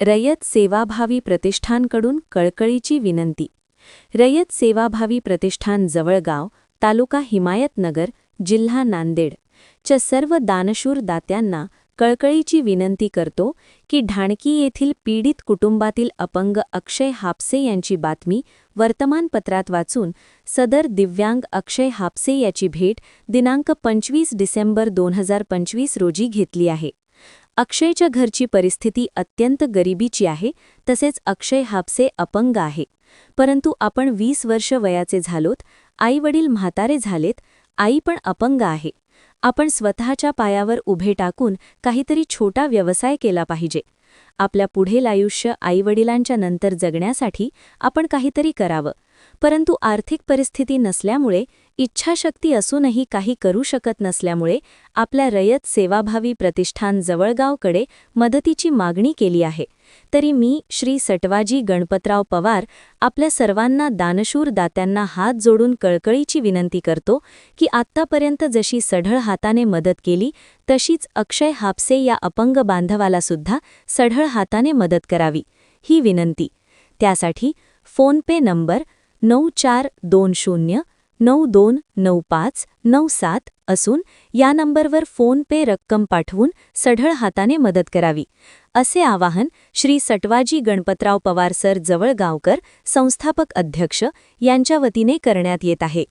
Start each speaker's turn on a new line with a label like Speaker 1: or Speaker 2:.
Speaker 1: रयत सेवाभावी प्रतिष्ठानकडून कळकळीची विनंती. रयत सेवाभावी प्रतिष्ठान जवळगाव तालुका हिमायतनगर जिल्हा नांदेड. च्या सर्व दानशूर दात्यांना कळकळीची विनंती करतो की ढाणकी येथील पीडित कुटुंबातील अपंग अक्षय हापसे यांची बातमी वर्तमानपत्रात वाचून सदर दिव्यांग अक्षय हापसे याची भेट दिनांक पंचवीस डिसेंबर दोन हजार पंचवीस रोजी घेतली आहे. अक्षयच्या घरची परिस्थिती अत्यंत गरिबीची आहे तसेच अक्षय हापसे अपंग आहे. परंतु आपण वीस वर्ष वयाचे झालोत आईवडील म्हातारे झालेत आई पण अपंग आहे. आपण स्वतःच्या पायावर उभे टाकून काहीतरी छोटा व्यवसाय केला पाहिजे. आपल्या पुढील आयुष्य आईवडिलांच्या नंतर जगण्यासाठी आपण काहीतरी करावं. परंतु आर्थिक परिस्थिती नसल्यामुळे इच्छाशक्ती असूनही काही करू शकत नसल्यामुळे आपल्या रयत सेवाभावी प्रतिष्ठान जवळगावकडे मदतीची मागणी केली आहे. तरी मी श्री सटवाजी गणपतराव पवार आपल्या सर्वांना दानशूर दात्यांना हात जोडून कळकळीची विनंती करतो की आत्तापर्यंत जशी सढळ हाताने मदत केली तशीच अक्षय हापसे या अपंग बांधवाला सुद्धा सढळ हाताने मदत करावी ही विनंती. त्यासाठी फोनपे नंबर नऊ चार दोन शून्य नऊ दोन नऊ पाच नऊ सात असून या नंबरवर फोन पे रक्कम पाठवून सढळ हाताने मदत करावी. असे आवाहन श्री सटवाजी गणपतराव पवार सर जवळगावकर संस्थापक अध्यक्ष यांच्या वतीने करण्यात येत आहे.